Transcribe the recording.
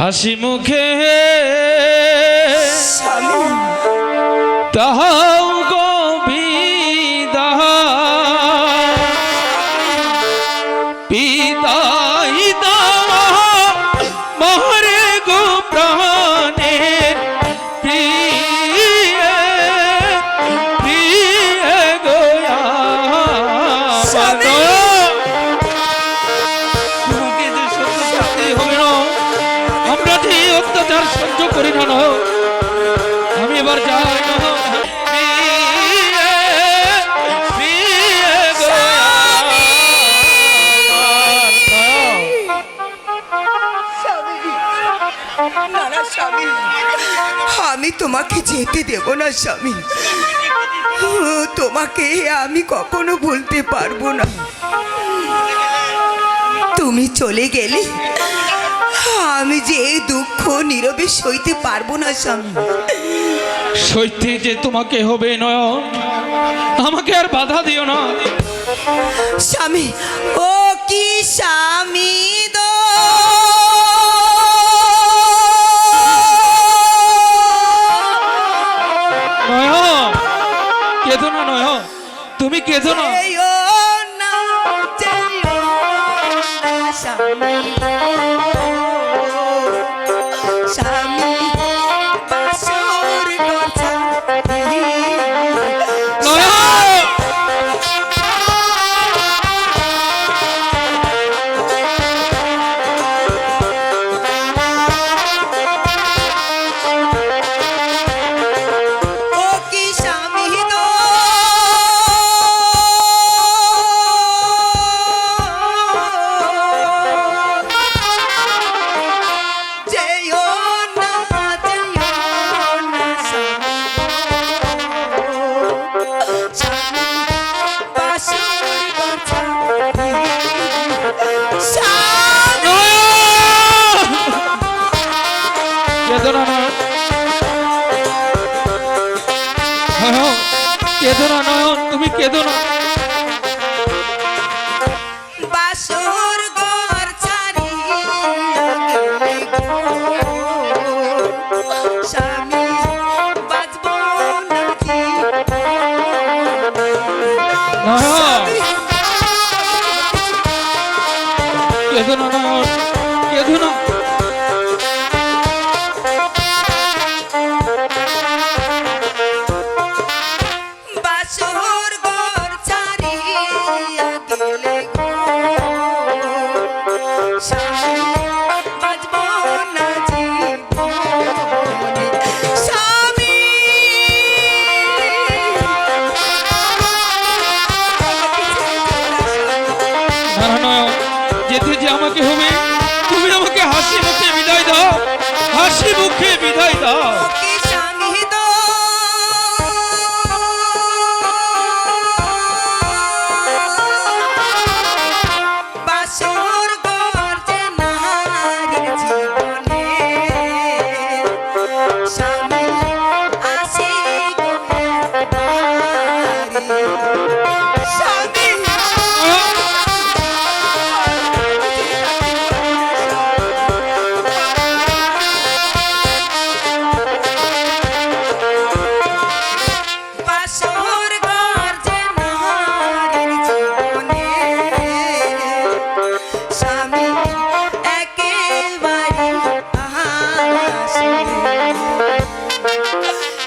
হাসি মুখে তাহাও অত্যাচার সহ্য করি না। আমি এবার যাই। আমি তোমাকে যেতে দেব না, স্বামী। তোমাকে আমি কখনো ভুলতে পারব না। তুমি চলে গেলে আমি যে এই দুঃখ নীরবে সইতে পারব না স্বামী। সইতে যে তোমাকে হবে নয়ন আমাকে আর বাধা দিও না। স্বামী ও কি স্বামী দো কেঁদো না নয়ন। তুমি কেঁদো না, নয়ন কেঁদো না নয়ন তুমি কেঁদো না। কেঁদো না নয়ন। আমাকে হবে। তুমি আমাকে হাসি মুখে বিদায় দাও। হাসি মুখে বিদায় দাও।